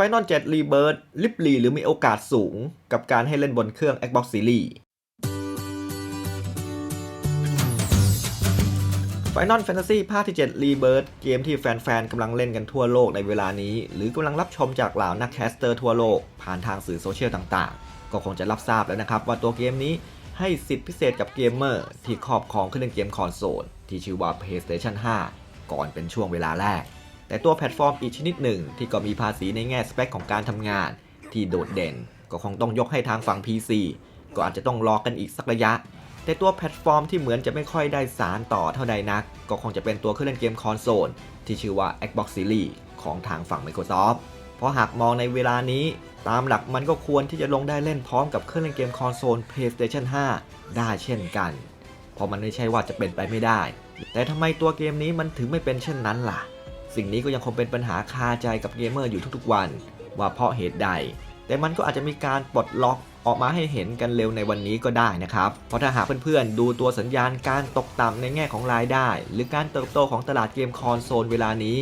Final 7 Rebirth ลิบลีหรือมีโอกาสสูงกับการให้เล่นบนเครื่อง Xbox Series Final Fantasy ภาคที่ 7 Rebirth เกมที่แฟนๆกำลังเล่นกันทั่วโลกในเวลานี้ หรือกำลังรับชมจากเหล่านักแคสเตอร์ทั่วโลก ผ่านทางสื่อโซเชียลต่างๆ ก็คงจะรับทราบแล้วนะครับว่าตัวเกมนี้ให้สิทธิพิเศษกับเกมเมอร์ที่ครอบครองเครื่องเล่นเกมคอนโซลที่ชื่อว่า PlayStation 5 ก่อนเป็นช่วงเวลาแรก แต่ตัวแพลตฟอร์มอีกชนิดหนึ่งที่ก็มีภาษีในแง่สเปคของการทำงาน ที่โดดเด่น ก็คงต้องยกให้ทางฝั่ง PC ก็อาจจะต้องรอกันอีกสักระยะ แต่ตัวแพลตฟอร์มที่เหมือนจะไม่ค่อยได้สารต่อเท่าใดนัก ก็คงจะเป็นตัวเครื่องเล่นเกมคอนโซลที่ชื่อว่า Xbox Series ของทางฝั่ง Microsoft เพราะหากมองในเวลานี้ ตามหลักมันก็ควรที่จะลงได้เล่นพร้อมกับเครื่องเล่นเกมคอนโซล PlayStation 5 ได้เช่นกัน เพราะมันไม่ใช่ว่าจะเป็นไปไม่ได้ แต่ทำไมตัวเกมนี้มันถึงไม่เป็นเช่นนั้นล่ะ สิ่งนี้ก็ยังคงเป็นปัญหาคาใจกับเกมเมอร์อยู่ทุกๆวัน ว่าเพราะเหตุใด แต่มันก็อาจจะมีการปลดล็อกออกมาให้เห็นกันเร็วในวันนี้ก็ได้นะครับ เพราะถ้าหากเพื่อนๆ ดูตัวสัญญาณการตกต่ำในแง่ของรายได้ หรือการเติบโตของตลาดเกมคอนโซลเวลานี้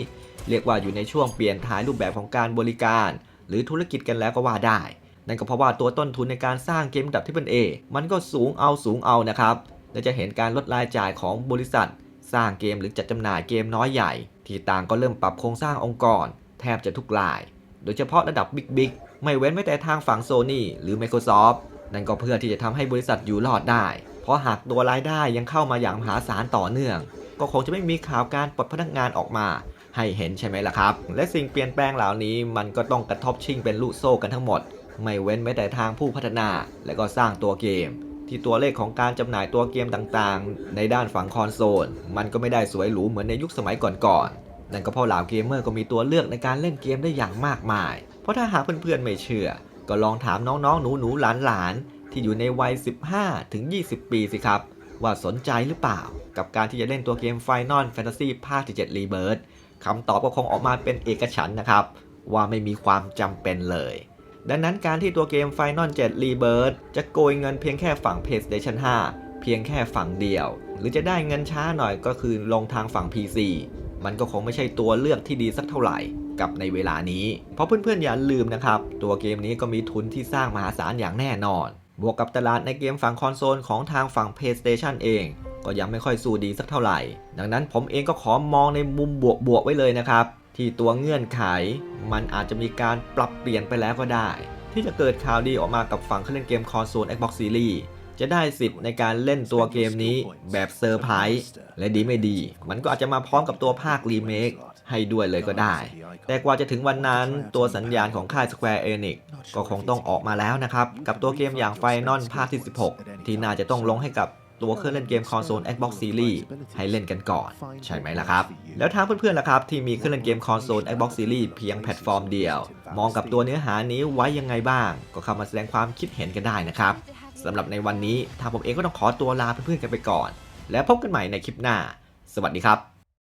เรียกว่าอยู่ในช่วงเปลี่ยนถ่ายรูปแบบของการบริการ หรือธุรกิจกันแล้วก็ว่าได้ นั่นก็เพราะว่าตัวต้นทุนในการสร้างเกมระดับที่เป็นเอมันก็สูงเอาสูงเอานะครับและจะเห็นการลดรายจ่ายของบริษัท สร้างเกมหรือจัดจำหน่ายเกมน้อยใหญ่ ที่ต่างก็เริ่มปรับโครงสร้างองค์กร แทบจะทุกราย โดยเฉพาะระดับบิ๊กบิ๊กไม่เว้นไว้แต่ทางฝั่งโซ n y หรือ Microsoft นั่นก็เพื่อที่จะทำให้บริษัทอยู่รอดได้ เพราะหากตัวรายได้ยังเข้ามาอย่างมหาศาลต่อเนื่อง ก็คงจะไม่มีข่าวการปลดพนักงานออกมา ให้เห็นใช่ไหมล่ะครับ และสิ่งเปลี่ยนแปลงเหล่านี้มันก็ต้องกระทบชิงเป็นลูกโซ่กันทั้งหมด ไม่เว้นแม้แต่ทางผู้พัฒนา และก็สร้างตัวเกม ที่ตัวเลขของการจำหน่ายตัวเกมต่างๆ ในด้านฝั่งคอนโซล มันก็ไม่ได้สวยหรูเหมือนในยุคสมัยก่อนๆ นั่นก็เพราะเหล่าเกมเมอร์ก็มีตัวเลือกในการเล่นเกมได้อย่างมากมาย เพราะถ้าหากเพื่อนๆไม่เชื่อ ก็ลองถามน้องๆ หนูๆ หลานๆ ที่อยู่ในวัย 15 ถึง 20 ปีสิครับ ว่าสนใจหรือเปล่า กับการที่จะเล่นตัวเกม Final Fantasy ภาคที่7 Rebirth คำตอบก็คงออกมาเป็นเอกฉันนะครับ ว่าไม่มีความจำเป็นเลย ดังนั้นการที่ตัวเกม Final 7 Rebirth จะโกยเงินเพียงแค่ฝั่ง PlayStation 5 เพียงแค่ฝั่งเดียว หรือจะได้เงินช้าหน่อยก็คือลงทางฝั่ง PC มันก็คงไม่ใช่ตัวเลือกที่ดีสักเท่าไหร่กับในเวลานี้ เพราะเพื่อนๆอย่าลืมนะครับ ตัวเกมนี้ก็มีทุนที่สร้างมหาศาลอย่างแน่นอน บวกกับตลาดในเกมฝั่งคอนโซลของทางฝั่ง PlayStation เอง ก็ยังไม่ค่อยสู้ดีสักเท่าไหร่ ดังนั้นผมเองก็ขอมองในมุมบวกๆไว้เลยนะครับ ที่ตัวเงื่อนไข มันอาจจะมีการปรับเปลี่ยนไปแล้วก็ได้ ที่จะเกิดข่าวดีออกมากับฝั่งเครื่องเล่นเกมคอนโซล Xbox Series จะได้สิทธิ์ในการเล่นตัวเกมนี้แบบเซอร์ไพรส์และดีไม่ดี มันก็อาจจะมาพร้อมกับตัวภาครีเมคให้ด้วยเลยก็ได้ แต่กว่าจะถึงวันนั้นตัวสัญญาณของค่าย Square Enix ก็คงต้องออกมาแล้วนะครับ กับตัวเกมอย่าง Final ภาคที่ 16 ที่น่าจะต้องลงให้กับ ตัวเครื่องเล่นเกมคอนโซล Xbox Series ให้เล่นกันก่อน ใช่ไหมล่ะครับ แล้วทางเพื่อนๆล่ะครับ ที่มีเครื่องเล่นเกมคอนโซล Xbox Series เพียงแพลตฟอร์มเดียว มองกับตัวเนื้อหานี้ไว้ยังไงบ้าง ก็เข้ามาแสดงความคิดเห็นกันได้นะครับสำหรับในวันนี้ทางผมเองก็ต้องขอตัวลาเพื่อนๆกันไปก่อน แล้วพบกันใหม่ในคลิปหน้า สวัสดีครับ